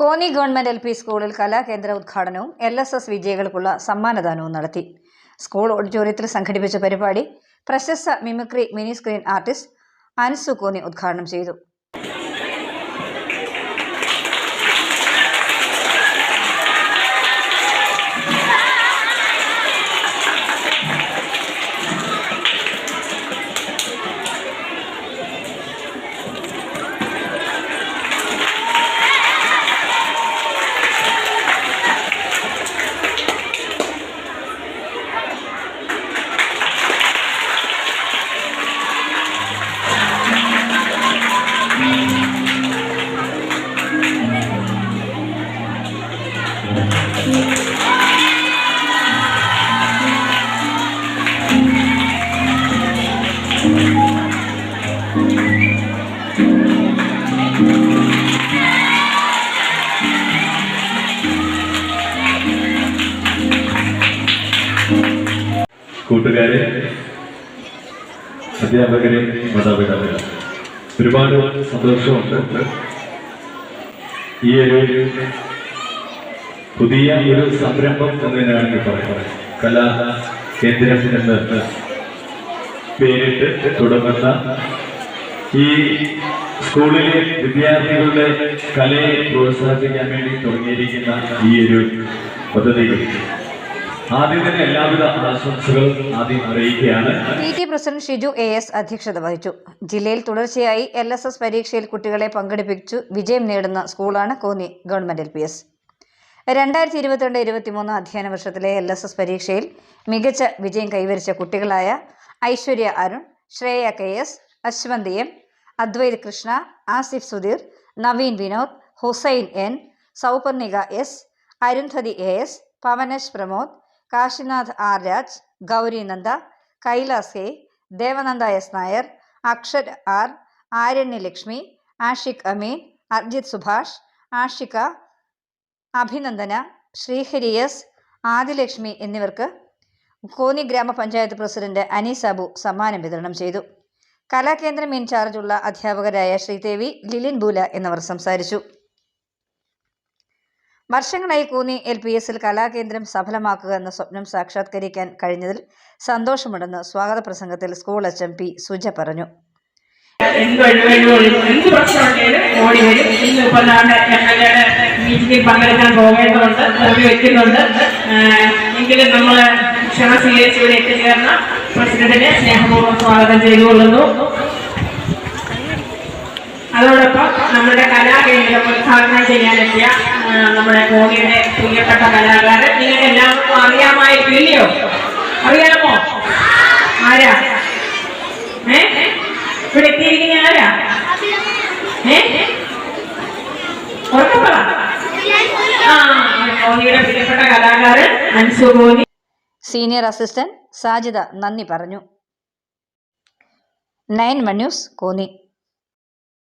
Konni government L P സ്കൂളിൽ കലാകേന്ദ്ര ഉദ്ഘാടനവും L S S വിജയികൾക്കുള്ള സമ്മാനദാനവും നടത്തി. സ്കൂൾ ഓഡിറ്റോറിയത്തിൽ സംഘടിപ്പിച്ച പരിപാടി പ്രശസ്ത mimicry mini screen artist Ansu Konni ഉദ്ഘാടനം ചെയ്തു. കൂട്ടുകാരെ അധ്യാപകരെ മാതാപിതാക്കളെ ഒരുപാട് സന്തോഷമുണ്ട്. ഈ ഒരു പുതിയ ഒരു സംരംഭം എന്ന് തന്നെ വേണമെങ്കിൽ പറയാം. കലാ കേന്ദ്രം എന്ന് പേരിട്ട് തുടങ്ങുന്ന ഈ സ്കൂളിലെ വിദ്യാർത്ഥികളുടെ കലയെ പ്രോത്സാഹിപ്പിക്കാൻ വേണ്ടി തുടങ്ങിയിരിക്കുന്ന ഈ ഒരു പദ്ധതി ആദ്യം തന്നെ എല്ലാവിധ ആശംസകളും ആദ്യം അറിയിക്കുകയാണ്. P T president Shiju A S അധ്യക്ഷത വഹിച്ചു. ജില്ലയിൽ തുടർച്ചയായി എൽ എസ് എസ് പരീക്ഷയിൽ കുട്ടികളെ പങ്കെടുപ്പിച്ചു. വിജയം നേടുന്ന സ്കൂളാണ് Konni government L P S. രണ്ടായിരത്തി ഇരുപത്തിരണ്ട് ഇരുപത്തിമൂന്ന് അധ്യയന വർഷത്തിലെ എൽ എസ് എസ് പരീക്ഷയിൽ മികച്ച വിജയം കൈവരിച്ച കുട്ടികളായ Aishwarya Arun Shreya K S Ashwanthi M Advaith Krishna Asif Sudheer Naveen Vinod Hussain N Souparnika S Arundhati A S Pavanesh Pramod Kashinath R Raj Gauri Nanda Kailas K Devananda S Nair Akshar R Aranyalakshmi Ashiq Ameen Arjith Subhash Ashika Abhinandana Sreehari S Adilakshmi എന്നിവർക്ക് കോന്നി ഗ്രാമപഞ്ചായത്ത് president Anees Abu സമ്മാനം വിതരണം ചെയ്തു. കലാകേന്ദ്രം ഇൻചാർജുള്ള അധ്യാപകരായ ശ്രീദേവി ലിലിൻ ബൂല എന്നിവർ സംസാരിച്ചു. വർഷങ്ങളായി കൂന്നി L P എസിൽ കലാകേന്ദ്രം സഫലമാക്കുക എന്ന സ്വപ്നം സാക്ഷാത്കരിക്കാൻ കഴിഞ്ഞതിൽ സന്തോഷമുണ്ടെന്ന് സ്വാഗത പ്രസംഗത്തിൽ school H M P Suja പറഞ്ഞു. എന്ത് ഓടി വരും. മീറ്റിംഗിൽ പങ്കെടുക്കാൻ പോകേണ്ടതുണ്ട് ഭൂമി വെക്കുന്നുണ്ട്. ആഹ് എങ്കിലും നമ്മൾ ക്ഷണ സ്വീകരിച്ച് ഇവിടെ എത്തിച്ചേർന്ന പ്രസിഡന്റിനെ സ്നേഹപൂർവം സ്വാഗതം ചെയ്തുകൊള്ളുന്നു അതോടൊപ്പം നമ്മുടെ കലാകേന്ദ്രം ഉദ്ഘാടനം ചെയ്യാനെത്തിയ നമ്മുടെ കോണിയുടെ പ്രിയപ്പെട്ട കലാകാരൻ. നിങ്ങൾക്ക് എല്ലാവർക്കും അറിയാമായിരിക്കും ഇല്ലയോ? അറിയാമോ? ആരാ? ഏ? ഇവിടെ എത്തിയിരിക്കുന്ന ആരാ? ഏ? ഉറക്കപ്പറ കലാകാരൻ സീനിയർ അസിസ്റ്റന്റ് സാജിദ നന്ദി പറഞ്ഞു. Nine one news Konni